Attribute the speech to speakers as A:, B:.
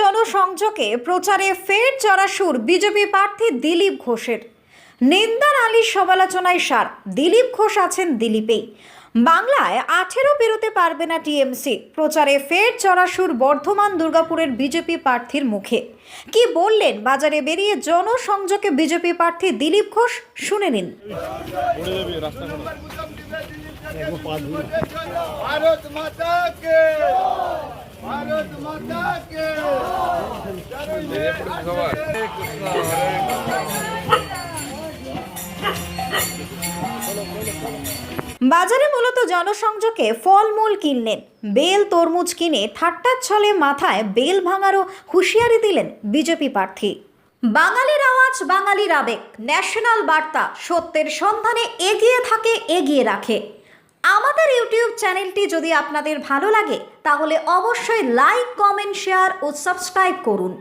A: জনসংযোগে প্রচারে ফের চড়াসুর বিজেপি প্রার্থী দিলীপ ঘোষের। নিন্দার আলীর সমালোচনায় সার, দিলীপ ঘোষ আছেন দিলীপেই বাংলায় আঠেরো বেরোতে পারবে না টিএমসি। প্রচারে ফের চড়াসুর বর্ধমান দুর্গাপুরের বিজেপি প্রার্থীর মুখে। কি বললেন বাজারে বেরিয়ে জনসংযোগে বিজেপি প্রার্থী দিলীপ ঘোষ? শুনে নিন। বাজারে মূলত জনসংযোগে ফলমূল কিনলেন। বেল তরমুজ কিনে ঠাট্টার ছলে মাথায় বেল ভাঙারও হুঁশিয়ারি দিলেন বিজেপি প্রার্থী। বাঙালির আওয়াজ, বাঙালির আবেগ, ন্যাশনাল বার্তা সত্যের সন্ধানে এগিয়ে থাকে, এগিয়ে রাখে। আমাদের ইউটিউব চ্যানেলটি যদি আপনাদের ভালো লাগে, তাহলে অবশ্যই লাইক কমেন্ট শেয়ার ও সাবস্ক্রাইব করুন।